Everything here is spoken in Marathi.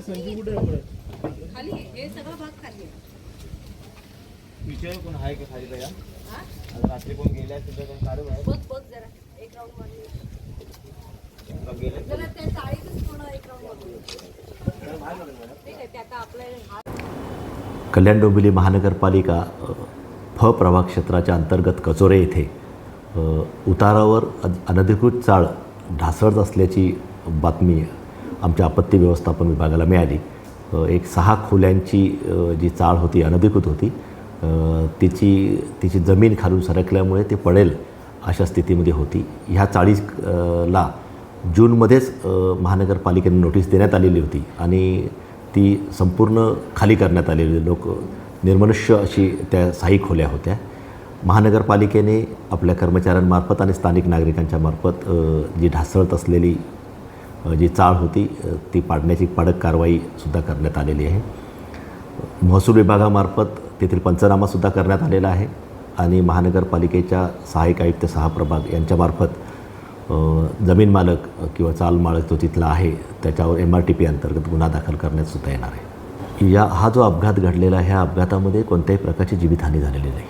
संजू कुठे आहे बरं? खाली. हे सगळं भाग खाली विषय कोण आहे का खाली हा? आज रात्री कोण गेल्या कोण काढू आहे बघ बघ जरा एक राऊंड मारली गेले त्या चाळीतच पूर्ण एक राऊंड मारली ठीक आहे ते आता आपल्या कल्याण डोंबिवली महानगरपालिका फ प्रभाग क्षेत्राच्या अंतर्गत कचोरे येथे उतारावर अनधिकृत चाळ ढासळत असल्याची बातमी आमच्या आपत्ती व्यवस्थापन विभागाला मिळाली. एक सहा खोल्यांची जी चाळ होती अनधिकृत होती तिची तिची जमीन खालून सरकल्यामुळे ते पडेल अशा स्थितीमध्ये होती. ह्या चाळीस ला जूनमध्येच महानगरपालिकेने नोटीस देण्यात आलेली होती आणि ती संपूर्ण खाली करण्यात आलेली. लोक निर्मनुष्य अशी त्या साई खोल्या होत्या. महानगरपालिकेने आपल्या कर्मचाऱ्यांमार्फत आणि स्थानिक नागरिकांच्या मार्फत जी ढासळत असलेली जी चाळ होती ती पाडण्याची पाडक कारवाईसुद्धा करण्यात आलेली आहे. महसूल विभागामार्फत तेथील पंचनामासुद्धा करण्यात आलेला आहे आणि महानगरपालिकेच्या सहाय्यक आयुक्त सहा प्रभाग यांच्यामार्फत जमीन मालक किंवा चाल मालक जो तिथला आहे त्याच्यावर एम आर टी पी अंतर्गत गुन्हा दाखल करण्यात सुद्धा येणार आहे. या हा जो अपघात घडलेला आहे ह्या अपघातामध्ये कोणत्याही प्रकारची जीवितहानी झालेली नाही.